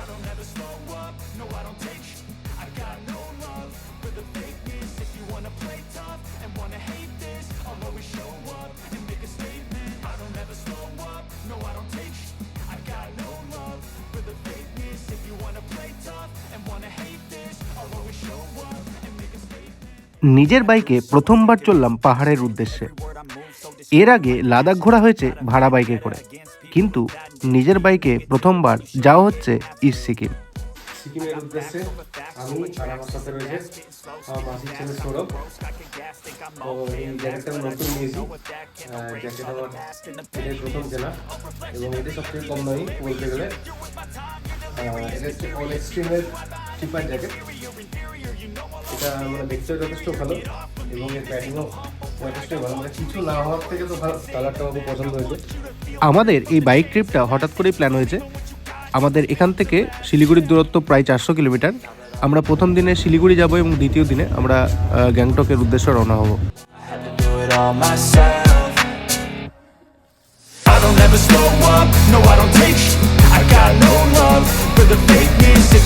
I don't ever slow up, no I don't take sh- I got no love for the fakeness If you wanna play tough and wanna hate this I'll always show up and make a statement I don't ever slow up, no I don't take sh- I got no love for the fakeness If you wanna play tough and wanna hate this I'll always show up and make a statement নিজের বাইকে প্রথমবার চললাম পাহাড়ের উদ্দেশ্যে এর আগে লাদাখ ঘোরা হয়েছে ভাড়া বাইকে করে কিন্তু নিজের বাইকে প্রথমবার যাওয়া হচ্ছে ইস্ট সিকিম। সিকিমের উদ্দেশ্যে আমি আর আমার সাথে রয়েছে, আমার ছেলে সৌরভ। তো এই জ্যাকেটটা আমি নতুন নিয়েছি। জ্যাকেট আমার এটাই প্রথম কেনা। এবং এটা কম দামি বলতে গেলে। এটা হচ্ছে অল এক্সট্রিমের জ্যাকেট এটা মানে যথেষ্ট ভালো। এবং এর প্যাকিংও মানে আমাদের এই বাইক ট্রিপটা হঠাৎ করেই প্ল্যান হয়েছে। আমাদের এখান থেকে শিলিগুড়ির দূরত্ব প্রায় চারশো কিলোমিটার। আমরা প্রথম দিনে শিলিগুড়ি যাব এবং দ্বিতীয় দিনে আমরা গ্যাংটকের উদ্দেশ্যে রওনা হব। I don't ever slow up, no I don't take I got no love for the fakeness.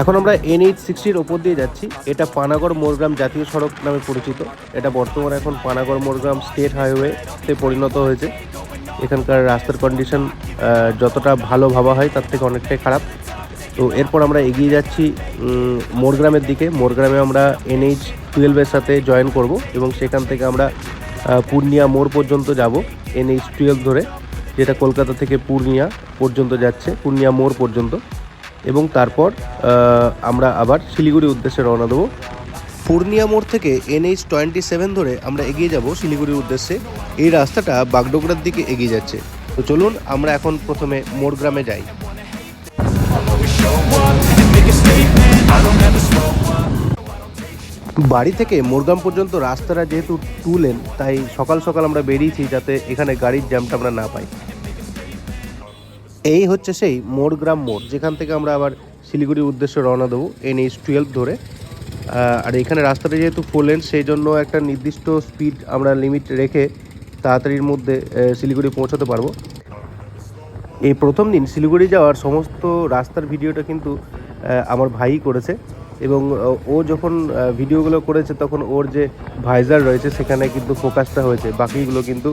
এখন আমরা এন এইচ সিক্সটির ওপর দিয়ে যাচ্ছি। এটা পানাগড় মোরগ্রাম জাতীয় সড়ক নামে পরিচিত। এটা বর্তমানে এখন পানাগড় মোরগ্রাম স্টেট হাইওয়েতে পরিণত হয়েছে। এখানকার রাস্তার কন্ডিশন যতটা ভালো ভাবা হয় তার থেকে অনেকটাই খারাপ। তো এরপর আমরা এগিয়ে যাচ্ছি মোরগ্রামের দিকে। মোরগ্রামে আমরা এনএইচ টুয়েলভের সাথে জয়েন করব এবং সেখান থেকে আমরা পূর্ণিয়া মোড় পর্যন্ত যাব এনএইচ টুয়েলভ ধরে, যেটা কলকাতা থেকে পূর্ণিয়া পর্যন্ত যাচ্ছে, পূর্ণিয়া মোড় পর্যন্ত। এবং তারপর আমরা আবার শিলিগুড়ি উদ্দেশ্যে রওনা দেবো। পূর্ণিয়া মোড় থেকে এনএইচ টোয়েন্টি সেভেন ধরে আমরা এগিয়ে যাব শিলিগুড়ির উদ্দেশ্যে। এই রাস্তাটা বাগডোগরার দিকে এগিয়ে যাচ্ছে। তো চলুন, আমরা এখন প্রথমে মোড়গ্রামে যাই। বাড়ি থেকে মোরগ্রাম পর্যন্ত রাস্তাটা যেহেতু টু লেন তাই সকাল সকাল আমরা বেরিয়েছি যাতে এখানে গাড়ির জ্যামটা আমরা না পাই। এই হচ্ছে সেই মোরগ্রাম মোড়, যেখান থেকে আমরা আবার শিলিগুড়ির উদ্দেশ্যে রওনা দেবো এনএইচ টুয়েলভ ধরে। আর এখানে রাস্তাটা যেহেতু ফোলেন সেই জন্য একটা নির্দিষ্ট স্পিড আমরা লিমিট রেখে তাড়াতাড়ির মধ্যে শিলিগুড়ি পৌঁছাতে পারব। এই প্রথম দিন শিলিগুড়ি যাওয়ার সমস্ত রাস্তার ভিডিওটা কিন্তু আমার ভাই করেছে। এবং ও যখন ভিডিওগুলো করেছে, তখন ওর যে ভাইজার রয়েছে, সেখানে কিন্তু ফোকাসটা হয়েছে, বাকিগুলো কিন্তু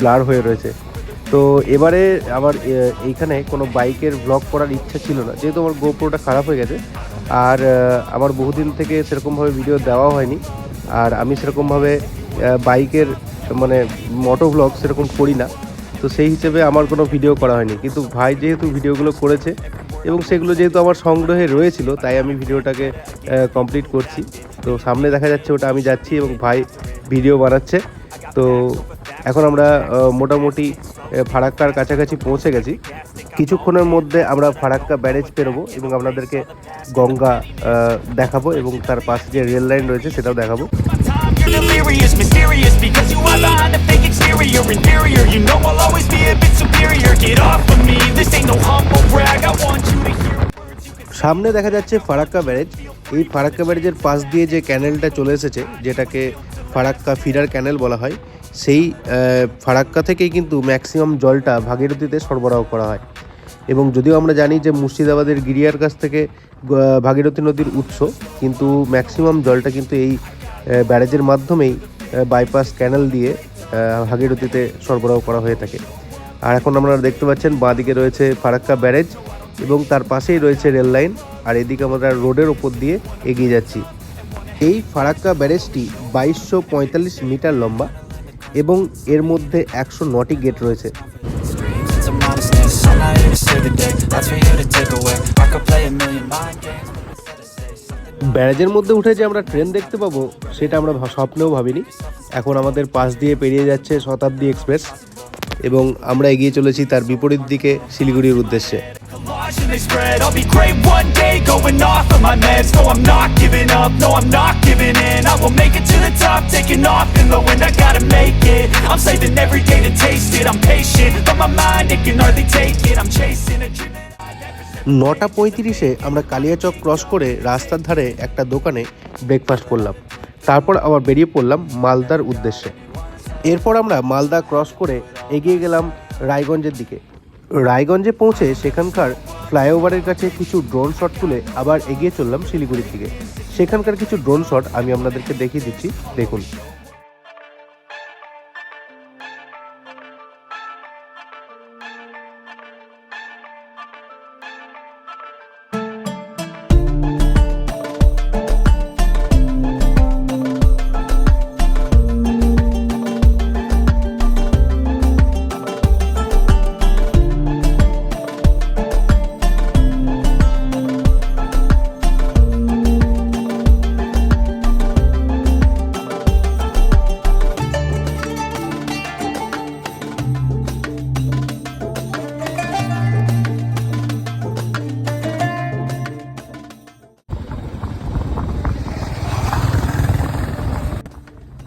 ব্লার হয়ে রয়েছে। তো এবারে আমার এইখানে কোনো বাইকের ব্লগ করার ইচ্ছা ছিল না। যেহেতু আমার গোপ্রোটা খারাপ হয়ে গেছে। আর আমার বহুদিন থেকে সেরকমভাবে ভিডিও দেওয়া হয়নি। আর আমি সেরকমভাবে বাইকের মানে মোটো ব্লগ সেরকম করি না। তো সেই হিসেবে আমার কোনো ভিডিও করা হয়নি। কিন্তু ভাই যেহেতু ভিডিওগুলো করেছে এবং সেগুলো যেহেতু আমার সংগ্রহে রয়েছিল, তাই আমি ভিডিওটাকে কমপ্লিট করছি। তো সামনে দেখা যাচ্ছে ওটা আমি যাচ্ছি এবং ভাই ভিডিও বানাচ্ছে। তো এখন আমরা মোটামুটি ফারাক্কার কাছাকাছি পৌঁছে গেছি। কিছুক্ষণের মধ্যে আমরা ফারাক্কা ব্যারেজ পেরোবো এবং আপনাদেরকে গঙ্গা দেখাবো এবং তার পাশে যে রেল লাইন রয়েছে সেটাও দেখাবো। সামনে দেখা যাচ্ছে ফারাক্কা ব্যারেজ। এই ফারাক্কা ব্যারেজের পাশ দিয়ে যে ক্যানেলটা চলে এসেছে, যেটাকে ফারাক্কা ফিডার ক্যানেল বলা হয়, সেই ফারাক্কা থেকেই কিন্তু ম্যাক্সিমাম জলটা ভাগীরথীতে সরবরাহ করা হয়। এবং যদিও আমরা জানি যে মুর্শিদাবাদের গিরিয়ার কাছ থেকে ভাগীরথী নদীর উৎস, কিন্তু ম্যাক্সিমাম জলটা কিন্তু এই ব্যারেজের মাধ্যমেই বাইপাস ক্যানেল দিয়ে ভাগীরথীতে সরবরাহ করা হয়ে থাকে। আর এখন আপনারা দেখতে পাচ্ছেন, বাঁদিকে রয়েছে ফারাক্কা ব্যারেজ এবং তার পাশেই রয়েছে রেল লাইন আর এদিকে আমরা রোডের ওপর দিয়ে এগিয়ে যাচ্ছি। এই ফারাক্কা ব্যারেজটি বাইশশো পঁয়তাল্লিশ মিটার লম্বা এবং এর মধ্যে একশো নটি গেট রয়েছে। ব্যারেজের মধ্যে উঠে যে আমরা ট্রেন দেখতে পাবো, সেটা আমরা স্বপ্নেও ভাবিনি। এখন আমাদের পাশ দিয়ে পেরিয়ে যাচ্ছে শতাব্দী এক্সপ্রেস এবং আমরা এগিয়ে চলেছি তার বিপরীত দিকে শিলিগুড়ির উদ্দেশ্যে। And they spread I'll be great one day Going off of my meds No, I'm not giving up No, I'm not giving in I will make it to the top Taking off in the wind I gotta make it I'm saving every day to taste it I'm patient But my mind, it can hardly take it I'm chasing a dream নটা পঁয়ত্রিশে আমরা Kaliachak cross করে রাস্তার ধারে একটা দোকানে breakfast করলাম তারপর আবার বেরিয়ে পড়লাম মালদার উদ্দেশ্যে এরপর আমরা মালদা ক্রস করে এগিয়ে গেলাম রায়গঞ্জের দিকে রায়গঞ্জে পৌঁছে সেখানকার ফ্লাইওভারের কাছে কিছু ড্রোন শট তুলে আবার এগিয়ে চললাম শিলিগুড়ির দিকে। সেখানকার কিছু ড্রোন শট আমি আপনাদেরকে দেখিয়ে দিচ্ছি। দেখুন।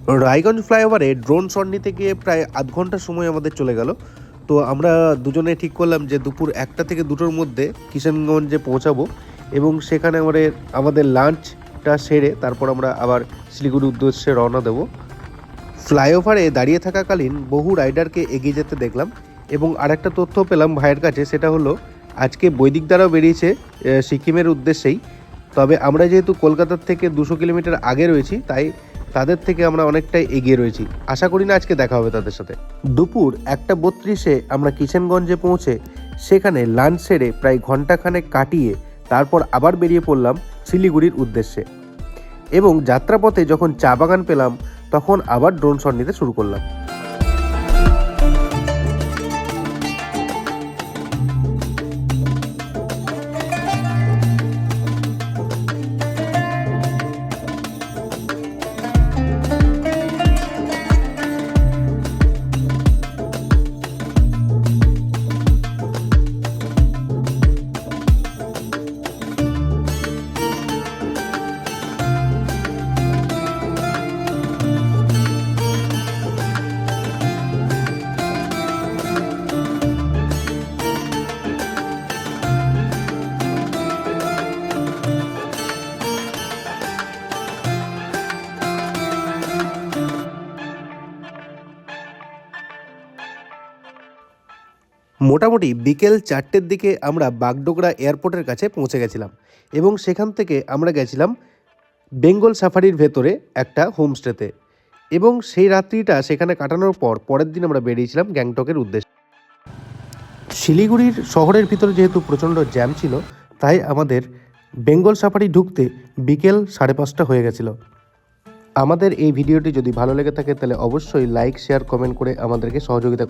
রায়গঞ্জ ফ্লাইওভারে ড্রোন শট নিতে গিয়ে প্রায় আধ ঘণ্টা সময় আমাদের চলে গেল। তো আমরা দুজনে ঠিক করলাম যে দুপুর একটা থেকে দুটোর মধ্যে কিষানগঞ্জে পৌঁছাবো এবং সেখানে আমাদের আমাদের লাঞ্চটা সেরে তারপর আমরা আবার শিলিগুড়ির উদ্দেশ্যে রওনা দেবো। ফ্লাইওভারে দাঁড়িয়ে থাকাকালীন বহু রাইডারকে এগিয়ে যেতে দেখলাম এবং আরেকটা তথ্য পেলাম ভাইয়ের কাছে, সেটা হলো আজকে বৈদিক দ্বারাও বেরিয়েছে সিকিমের উদ্দেশ্যেই। তবে আমরা যেহেতু কলকাতার থেকে দুশো কিলোমিটার আগে রয়েছি, তাই তাদের থেকে আমরা অনেকটাই এগিয়ে রয়েছি। আশা করি না আজকে দেখা হবে তাদের সাথে। দুপুর একটা বত্রিশে আমরা কিষেনগঞ্জে পৌঁছে সেখানে লাঞ্চ সেরে প্রায় ঘন্টাখানেক কাটিয়ে তারপর আবার বেরিয়ে পড়লাম শিলিগুড়ির উদ্দেশ্যে। এবং যাত্রাপথে যখন চা বাগান পেলাম, তখন আবার ড্রোন শট নিতে শুরু করলাম। মোটামুটি বিকেল চারটের দিকে আমরা বাগডোগরা এয়ারপোর্টের কাছে পৌঁছে গেছিলাম এবং সেখান থেকে আমরা গেছিলাম বেঙ্গল সাফারির ভেতরে একটা হোমস্টেতে এবং সেই রাত্রিটা সেখানে কাটানোর পর পরের দিন আমরা বেরিয়েছিলাম গ্যাংটকের উদ্দেশ্যে। শিলিগুড়ির শহরের ভিতরে যেহেতু প্রচণ্ড জ্যাম ছিল, তাই আমাদের বেঙ্গল সাফারি ঢুকতে বিকেল সাড়ে পাঁচটা হয়ে গেছিল। আমাদের এই ভিডিওটি যদি ভালো লেগে থাকে তাহলে অবশ্যই লাইক শেয়ার কমেন্ট করে আমাদেরকে সহযোগিতা